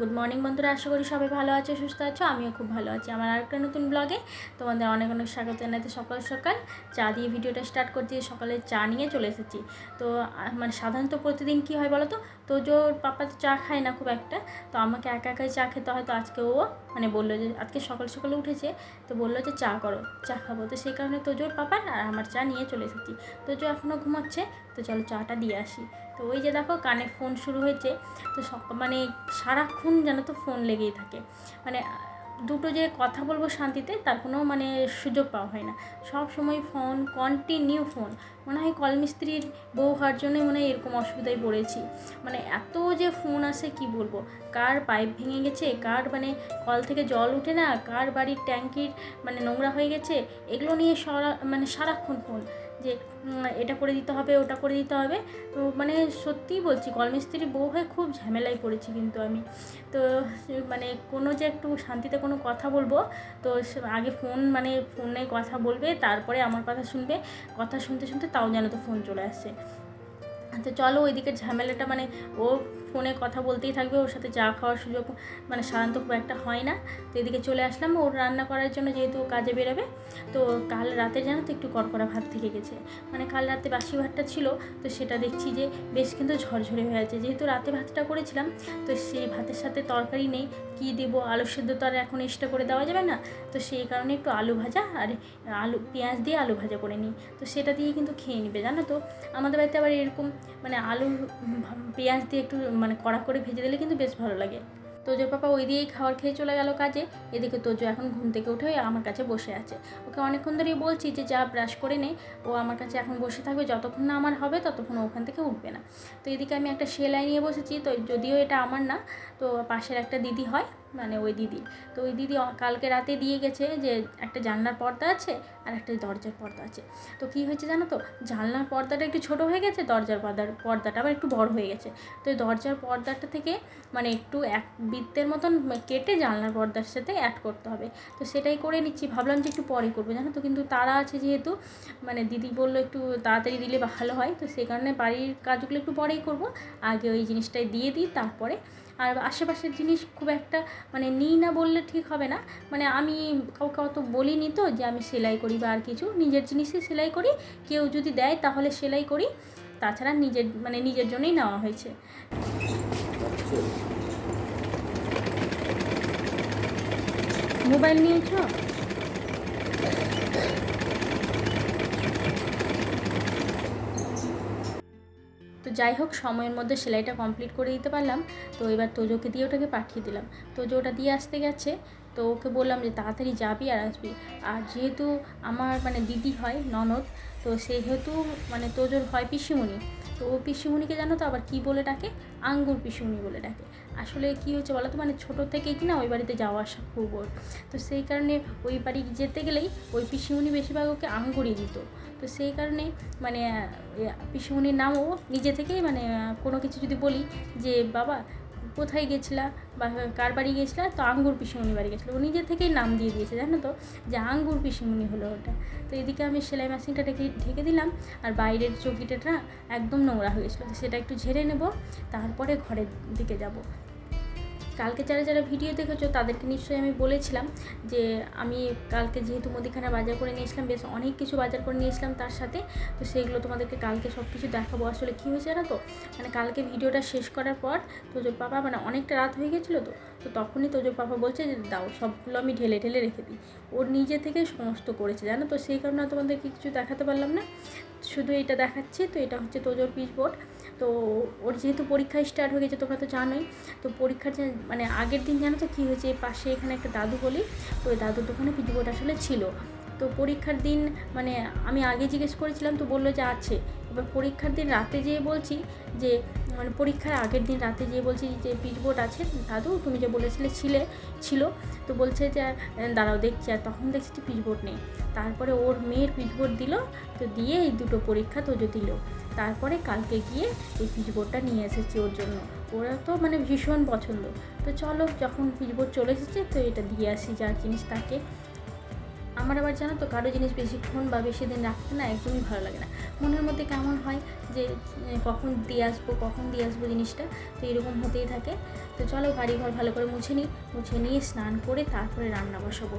Good morning বন্ধুরা। আশা করি সবাই ভালো আছে, সুস্থ আছো? আমিও খুব ভালো আছি। আমার আরেকটা নতুন ব্লগে তোমাদের অনেক অনেক স্বাগত জানাতে সকাল সকাল। চা দিয়ে ভিডিওটা স্টার্ট করছি, সকালে চা নিয়ে চলে এসেছি। তো মানে সাধারণত প্রতিদিন কি হয় বলো তো তো জোর পাপা তো চা খায় না খুব একটা, তো আমাকে একা একাই চা খেতে হয়। তো আজকে ও মানে বলল যে, আজকে সকাল সকালে উঠেছে, তো বলল যে, চা করো, চা খাব। তো সেই কারণে তোজোর পাপার আর আমার চা নিয়ে চলে এসেছি। তো তোজো এখনও ঘুমাচ্ছে, তো চলো চাটা দিয়ে আসি। তো ওই যে দেখো কানে ফোন শুরু হয়েছে, তো মানে সারাক্ষণ যেন তো ফোন লেগেই থাকে। মানে দুটো যে কথা বলব শান্তিতে, তার কোনো মানে সুযোগ পাওয়া হয় না। সব সময় ফোন কন্টিনিউ ফোন। মনে হয় কলমিস্ত্রির বউ হওয়ার জন্যই মনে হয় এরকম অসুবিধায় পড়েছি। মানে এত যে ফোন আসে, কি বলব? কার পাইপ ভেঙে গেছে, কার মানে কল থেকে জল উঠে না, কার বাড়ির ট্যাঙ্কির মানে নোংরা হয়ে গেছে, এগুলো নিয়ে সারা মানে সারাক্ষণ ফোন। যে এটা করে দিতে হবে, ওটা করে দিতে হবে। তো মানে সত্যিই বলছি কলমিস্ত্রি বউ হয়ে খুব ঝামেলায় পড়েছি কিন্তু আমি। তো মানে কোনো যে একটু শান্তিতে কোনো কথা বলব, তো আগে ফোন মানে ফোনে কথা বলবে, তারপরে আমার কথা শুনবে। কথা শুনতে শুনতে তাও যেন তো ফোন চলে আসছে তো চলো ওইদিকে ঝামেলাটা মানে ও ফোনে কথা বলতেই থাকবে, ওর সাথে চা খাওয়ার সুযোগ মানে সাধারণত খুব একটা হয় না। তো এদিকে চলে আসলাম, ওর রান্না করার জন্য যেহেতু কাজে বেরোবে, তো কাল রাতে জানো তো একটু কড়কড়া ভাত থেকে গেছে। মানে কাল রাতে বাসি ভাতটা ছিল, তো সেটা দেখছি যে বেশ কিন্তু ঝরঝরে হয়ে আছে। যেহেতু রাতে ভাতটা করেছিলাম, তো সেই ভাতের সাথে তরকারি নেই, কী দেবো? আলু সেদ্ধ তো আর এখন এক্সট্রা করে দেওয়া যাবে না। তো সেই কারণে একটু আলু ভাজা আর আলু, পেঁয়াজ দিয়ে আলু ভাজা করে নিই। তো সেটা দিয়ে কিন্তু খেয়ে নিবে, জানো তো? আমাদের বাড়িতে আবার এরকম মানে আলু পেঁয়াজ দিয়ে একটু মানে কড়া করে ভেজে দিলে কিন্তু বেশ ভালো লাগে। তোজো পাপা ওই দিয়েই খাওয়ার খেয়ে চলে গেল কাজে। এদিকে তোজো এখন ঘুম থেকে উঠে আমার কাছে বসে আছে। ওকে অনেকক্ষণ ধরেই বলছি যে, যা ব্রাশ করে নে। ও আমার কাছে এখন বসে থাকবে। যতক্ষণ না আমার হবে, ততক্ষণ ওখান থেকে উঠবে না। তো এদিকে আমি একটা সেলাই নিয়ে বসেছি। তো যদিও এটা আমার না, তো পাশের একটা দিদি হয়। মানে ওই দিদি। তো ওই দিদি কালকে রাতে দিয়ে গেছে যে একটা জানলার পর্দা আছে আর একটা দরজার পর্দা আছে। তো কী হয়েছে জানো তো? জানলার পর্দাটা একটু ছোট হয়ে গেছে, দরজার পর্দার, পর্দাটা আবার একটু বড় হয়ে গেছে। তো দরজার পর্দাটা থেকে মানে একটু এক বৃত্তের মতন কেটে জানলার পর্দার সাথে অ্যাড করতে হবে। তো সেটাই করে নিচ্ছি। ভাবলাম যে একটু পরে করব। জানো তো? কিন্তু তারা আছে যেহেতু মানে দিদি বলল একটু তাড়াতাড়ি দিলে ভালো হয়। তো সেই কারণে বাড়ির কাজগুলো একটু পরেই করব। আগে ওই জিনিসটাই দিয়ে দিই, তারপরে আর আশেপাশের জিনিস খুব একটা মানে নিই না বললে ঠিক হবে না। মানে আমি কাউকে অত বলিনি তো যে আমি সেলাই করি বা আর কিছু। নিজের জিনিসই সেলাই করি। কেউ যদি দেয় তাহলে সেলাই করি। তাছাড়া নিজের মানে নিজের জন্যই নেওয়া হয়েছে। মোবাইল নিয়েছো? যাই হোক, সময়ের মধ্যে সেলাইটা কমপ্লিট করে দিতে পারলাম। তো এবার তোজোকে দিয়ে ওটাকে পাঠিয়ে দিলাম। তোজো ওটা দিয়ে আসতে গেছে। তো ওকে বললাম যে, তাড়াতাড়ি যাবি আর আসবি। আর যেহেতু আমার মানে দিদি হয় ননদ, তো সেহেতু মানে তোজোর হয় পিসিমণি। তো ও পিসিমণিকে জানো তো আবার কি বলে ডাকে? আঙ্গুর পিসিমণি বলে ডাকে। আসলে কি হচ্ছে বলো তো? মানে ছোটো থেকেই কি না ওই বাড়িতে যাওয়া আসা খুব ওর। তো সেই কারণে ওই বাড়ি যেতে গেলেই ওই পিসিমণি বেশিরভাগ ওকে আঙ্গুরই দিত। তো সেই কারণে মানে পিসিমণির নামও নিজে থেকেই মানে কোনো কিছু যদি বলি যে, বাবা কোথায় গেছিলা বা কার বাড়ি গেছিলা? তো আঙ্গুর পিসিমণি বাড়ি গেছিল। ও নিজে থেকেই নাম দিয়ে দিয়েছে, জানো তো, যে আঙ্গুর পিসিমণি হলো ওটা। তো এদিকে আমি সেলাই মেশিনটা ঢেকে ঢেকে দিলাম, আর বাইরের চৌকিটা একদম নোংরা হয়ে গেছিল। তো সেটা একটু ঝেড়ে নেব, তারপরে ঘরের দিকে যাব। কালকে যারা যারা ভিডিও দেখেছ, তাদেরকে নিশ্চয়ই আমি বলেছিলাম যে আমি কালকে যেহেতু মুদিখানা বাজার করে নিয়েছিলাম বেশ অনেক কিছু বাজার করে নিয়েছিলাম তার সাথে। তো সেগুলো তোমাদেরকে কালকে সব কিছু দেখাবো। আসলে কী হয়েছে জানো তো? মানে কালকে ভিডিওটা শেষ করার পর, তো বাবা মানে অনেকটা রাত হয়ে গেছিল তো তো তখনই তোজোর পাপা বলছে যে, দাও, সবগুলো আমি ঢেলে ঢেলে রেখে দিই। ওর নিজে থেকে সমস্ত করেছে, জানো তো? সেই কারণে তোমাদের কিছু দেখাতে পারলাম না। শুধু এটা দেখাচ্ছি, তো এটা হচ্ছে তোজোর পিচবোর্ড তো ওর যেহেতু পরীক্ষা স্টার্ট হয়ে গেছে, তোমরা তো জানোই। তো পরীক্ষার মানে আগের দিন জানো তো কী হয়েছে? পাশে এখানে একটা দাদু বলি, তো ওই দাদুর দোকানে পিচবোর্ড আসলে ছিল। তো পরীক্ষার দিন মানে আমি আগে জিজ্ঞেস করেছিলাম, তো বলল যে আছে। এবার পরীক্ষার দিন রাতে যেয়ে বলছি যে মানে পরীক্ষার আগের দিন রাতে যেয়ে বলছি যে পিচবোর্ড আছে দাদু? তুমি যে বলেছিলে ছিলে, ছিল। তো বলছে যে, দাঁড়াও দেখছি। আর তখন দেখছি যে পিচবোর্ড নেই। তারপরে ওর মেয়ের পিচবোর্ড দিল, তো দিয়ে এই দুটো পরীক্ষা তোজো দিল। তারপরে কালকে গিয়ে এই পিচবোর্ডটা নিয়ে এসেছি ওর জন্য। ওরা তো মানে ভীষণ পছন্দ। তো চলো, যখন পিচবোর্ড চলে এসেছে, তো এটা দিয়ে আসি, যার জিনিস তাকে। আমার আবার জানো তো কারও জিনিস বেশিক্ষণ বা বেশি দিন রাখতে না একদমই ভালো লাগে না। মনের মধ্যে কেমন হয় যে কখন দিয়ে আসব, কখন দিয়ে আসব জিনিসটা, তো এরকম হতেই থাকে। তো চলো বাড়ি ঘর ভালো করে মুছে নিই, মুছে নিয়ে স্নান করে তারপরে রান্না বসাবো।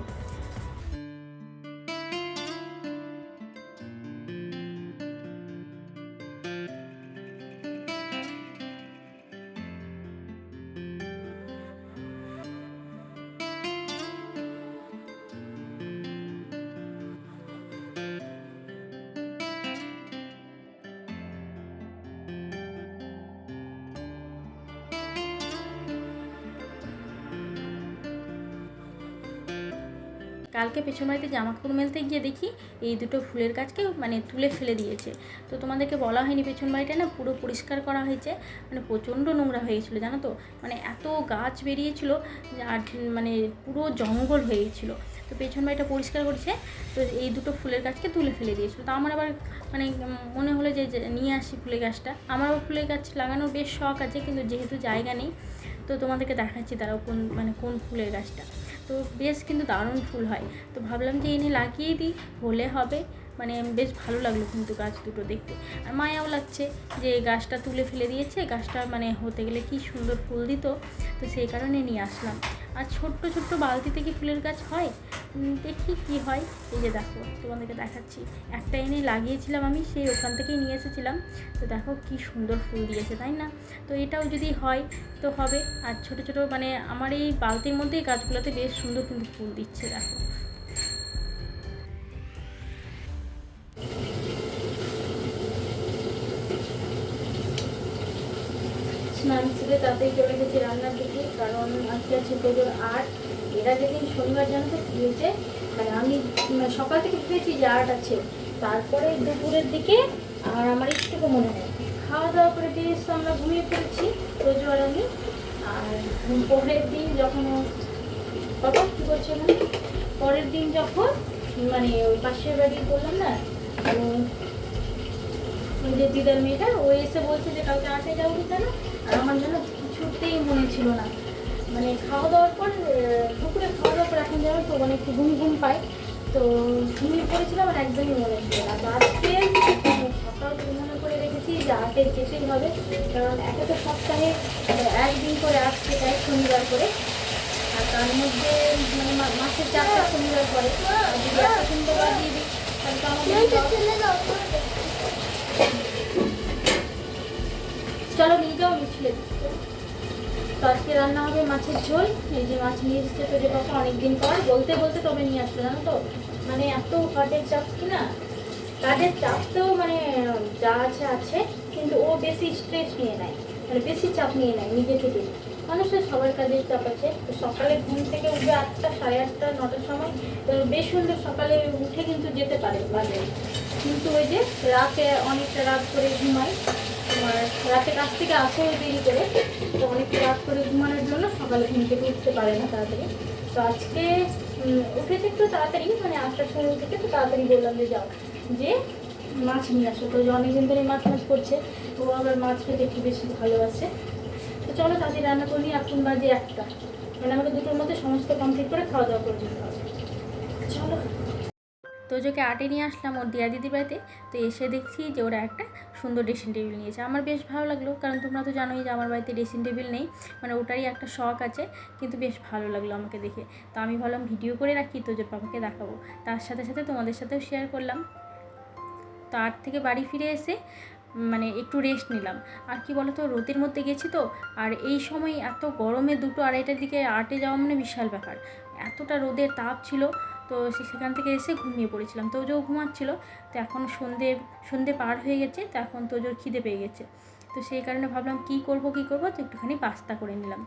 কালকে পেছন বাড়িতে জামা কাপড় মেলতে গিয়ে দেখি এই দুটো ফুলের গাছকে মানে তুলে ফেলে দিয়েছে। তো তোমাদেরকে বলা হয়নি পেছন বাড়িটা না, পুরো পরিষ্কার করা হয়েছে। মানে প্রচণ্ড নোংরা হয়ে গেছিল, জানো তো? মানে এত গাছ বেরিয়েছিল আর মানে পুরো জঙ্গল হয়ে তো পেছন বাড়িটা পরিষ্কার করেছে, তো এই দুটো ফুলের গাছকে তুলে ফেলে দিয়েছিলো। তো আমার আবার মানে মনে হলো যে নিয়ে আসি ফুলের গাছটা। আমার ফুলের গাছ লাগানোর বেশ শখ আছে, কিন্তু যেহেতু জায়গা নেই, তো তোমাদেরকে দেখাচ্ছি তারাও কোন মানে কোন ফুলের গাছটা। তো বেশ কিন্তু দারুণ ফুল হয়। তো ভাবলাম যে এনে লাগিয়ে দিই, হলে হবে। মানে বেশ ভালো লাগল কিন্তু গাছ দুটো দেখতে। আর মায়াও লাগছে যে গাছটা তুলে ফেলে দিয়েছে। গাছটা মানে হতে গেলে কি সুন্দর ফুল দিত। তো সেই কারণে নিয়ে আসলাম। আর ছোট্ট ছোট্ট বালতিতে কি ফুলের গাছ হয়? দেখি কি হয়। এই যে দেখো, তোমাদেরকে দেখাচ্ছি। একটা এনে লাগিয়েছিলাম আমি, সেই ওখান থেকেই নিয়ে এসেছিলাম। তো দেখো কি সুন্দর ফুল দিয়েছে, তাই না? তো এটাও যদি হয়, তো হবে। আর ছোট ছোট মানে আমার এই বালতির মধ্যেই গাছগুলোতে বেশ সুন্দর কিন্তু ফুল দিচ্ছে, দেখো। স্নান সেরে তাতেই চলে গেছি রান্নার দিকে। আজকে আছে আট। এরা যেদিন শনিবার জানো তো কী হয়েছে মানে আমি মানে সকাল থেকে ভেবেছি যে আট আছে। তারপরে দুপুরের দিকে আর আমার একটুকু মনে নেই। খাওয়া দাওয়া করে বেশ আমরা ঘুমিয়ে পড়েছি, রোজ আমি। আর পরের দিন যখন বাবা কী বলছে না পরের দিন যখন মানে ওই পাশের বাড়ি বললাম না যে দিদার মেয়েটা, ও এসে বলছে যে কালকে আটে যাব কেন আর আমার যেন কিছুতেই মনে ছিল না। মানে খাওয়া দাওয়ার পর দুপুরে খাওয়া দাওয়ার পর এখন যেন তো মানে একটু ঘুম ঘুম পাই তো ঘুমিয়ে পড়েছিলাম আর একদমই মনে ছিল তো আজকে উম, সকাল মনে করে রেখেছি যে আটে যেতেই হবে কারণ একে তো সপ্তাহে একদিন করে আসছে তাই শনিবার করে। আর তার মধ্যে মানে মাসের চারটা শনিবার আর যদি একটা শনিবার দিয়ে দিই চলো নিয়ে যাও আমি ছিলে দিচ্ছি। তো আজকে রান্না হবে মাছের ঝোল। এই যে মাছ নিয়ে এসেছে তো যে বাবা অনেকদিন পর। বলতে বলতে তবে নিয়ে আসলো, জানো তো? মানে এত কাঠের চাপ কি না? কাজের চাপ তো মানে যা আছে আছে, কিন্তু ও বেশি স্ট্রেস নিয়ে নেয়। মানে বেশি চাপ নিয়ে নেয় নিজে থেকে। মানুষের সবার কাজের চাপ আছে। তো সকালে ঘুম থেকে উঠবে আটটা, সাড়ে আটটা, নটার সময়। বেশ সুন্দর সকালে উঠে কিন্তু যেতে পারে বাজারে। কিন্তু ওই যে রাতে অনেকটা রাত করে ঘুমাই তোমার রাতে কাছ থেকে আসে দেরি করে। তো অনেকটা রাত করে ঘুমানোর জন্য সকালে ঘুম থেকে উঠতে পারে না তাড়াতাড়ি। তো আজকে উঠেছে একটু তাড়াতাড়ি মানে আটটার সময় উঠেছে তো তাড়াতাড়ি বললাম যে যাও। যে মাছ নিয়ে আসো। তো অনেকদিন ধরে মাছ মাছ করছে। ও আবার মাছ খেতে একটু বেশি ভালোবাসে। তো চলো তাদের রান্না করি এখন বাজে একটা। মানে আমাকে দুটোর মধ্যে সমস্ত কমপ্লিট করে খাওয়া দাওয়া করে দিতে হবে। চলো। তোজোকে আটে নিয়ে আসলাম ওর দিয়া দিদির বাড়িতে। তো এসে দেখছি যে ওরা একটা সুন্দর ড্রেসিং টেবিল নিয়েছে। আমার বেশ ভালো লাগল, কারণ তোমরা তো জানোই যে আমার বাড়িতে ড্রেসিং টেবিল নেই মানে ওটারই একটা শখ আছে, কিন্তু বেশ ভালো লাগল আমাকে দেখে। তো আমি ভাবলাম ভিডিও করে রাখি তোজোর পাপাকে দেখাবো। তার সাথে সাথে তোমাদের সাথেও শেয়ার করলাম। তো আট থেকে বাড়ি ফিরে এসে মানে একটু রেস্ট নিলাম। আর কি বলতো, রোদের মধ্যে গেছি তো, আর এই সময় এত গরমে দুটো আড়াইটার দিকে আটে যাওয়া মানে বিশাল ব্যাপার। এতটা রোদের তাপ ছিল তো সেখান থেকে এসে ঘুমিয়ে পড়েছিলাম। তো তোজও ঘুমাচ্ছিলো, তো এখন সন্ধে সন্ধে পার হয়ে গেছে, তো এখন তো জোর খিদে পেয়ে গেছে। তো সেই কারণে ভাবলাম কি করব কি করব, তো একটুখানি পাস্তা করে নিলাম।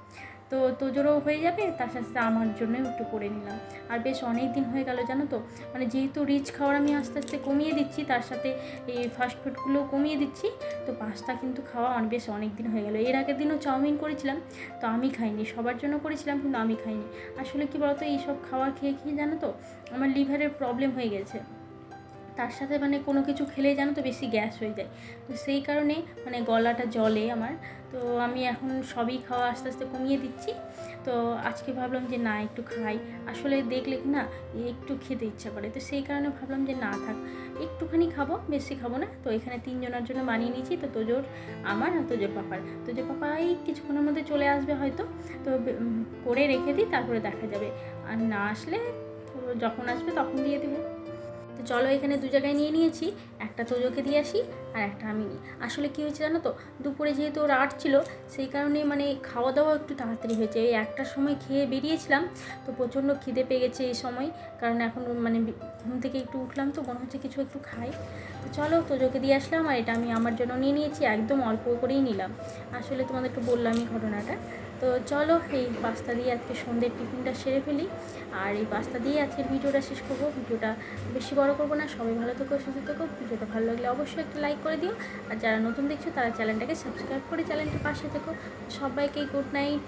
তো তোজোরও হয়ে যাবে, তার সাথে আমার জন্যও একটু করে নিলাম। আর বেশ অনেক দিন হয়ে গেল জানো তো মানে যেহেতু রিচ খাওয়ার আমি আস্তে আস্তে কমিয়ে দিচ্ছি, তার সাথে এই ফাস্টফুডগুলোও কমিয়ে দিচ্ছি, তো পাস্তা কিন্তু খাওয়া বেশ অনেক দিন হয়ে গেল। এর আগের দিনও চাউমিন করেছিলাম, তো আমি খাইনি, সবার জন্য করেছিলাম কিন্তু আমি খাইনি। আসলে কি বলতো, এইসব খাওয়া খেয়ে খেয়ে জানো তো, আমার লিভারের প্রবলেম হয়ে গেছে। তার সাথে মানে কোনো কিছু খেলে জানো তো বেশি গ্যাস হয়ে যায়। তো সেই কারণে মানে গলাটা জলে আমার। তো আমি এখন সবই খাওয়া আস্তে আস্তে কমিয়ে দিচ্ছি। তো আজকে ভাবলাম যে না, একটু খাই। আসলে দেখলে না, একটু খেতে ইচ্ছা করে। তো সেই কারণে ভাবলাম যে না থাক, একটুখানি খাব, বেশি খাব না। তো এখানে তিনজনের জন্য বানিয়ে নিয়েছি। তো তোজোর আমার আর তোজোর পাপার। তোজোর পাপা এই কিছুক্ষণের মধ্যে চলে আসবে হয়তো। তো করে রেখে দিই, তারপরে দেখা যাবে। আর না আসলে যখন আসবে তখন দিয়ে দেবো। তো চলো এখানে দু জায়গায় নিয়ে নিয়েছি, একটা তোজোকে দিয়ে আসি আর একটা আমি নিই। আসলে কী হয়েছে জানো তো, দুপুরে যেহেতু ওর আর্ট ছিল, সেই কারণে মানে খাওয়া দাওয়া একটু তাড়াতাড়ি হয়েছে। এই একটার সময় খেয়ে বেরিয়েছিলাম, তো প্রচণ্ড খিদে পেয়ে গেছে এই সময়, কারণ এখন মানে ঘুম থেকে একটু উঠলাম তো, মনে হচ্ছে কিছু একটু খাই। চলো তোজোকে দিয়ে আসলাম আর এটা আমি আমার জন্য নিয়ে নিয়েছি, একদম অল্প করেই নিলাম। আসলে তোমাদের একটু বললামই ঘটনাটা। তো চলো, এই পাস্তা দিয়ে আজকে সন্ধ্যের টিফিনটা সেরে ফেলি। আর এই পাস্তা দিয়ে আজকের ভিডিওটা শেষ করব। ভিডিওটা বেশি বড় করব না, সবাই ভালো থেকো, সুস্থ থেকো। ভিডিওটা ভালো লাগলে অবশ্যই একটা লাইক করে দিও। আর যারা নতুন দেখছ, তারা চ্যানেলটাকে সাবস্ক্রাইব করে চ্যানেলটির পাশে থেকো। সবাইকে গুড নাইট।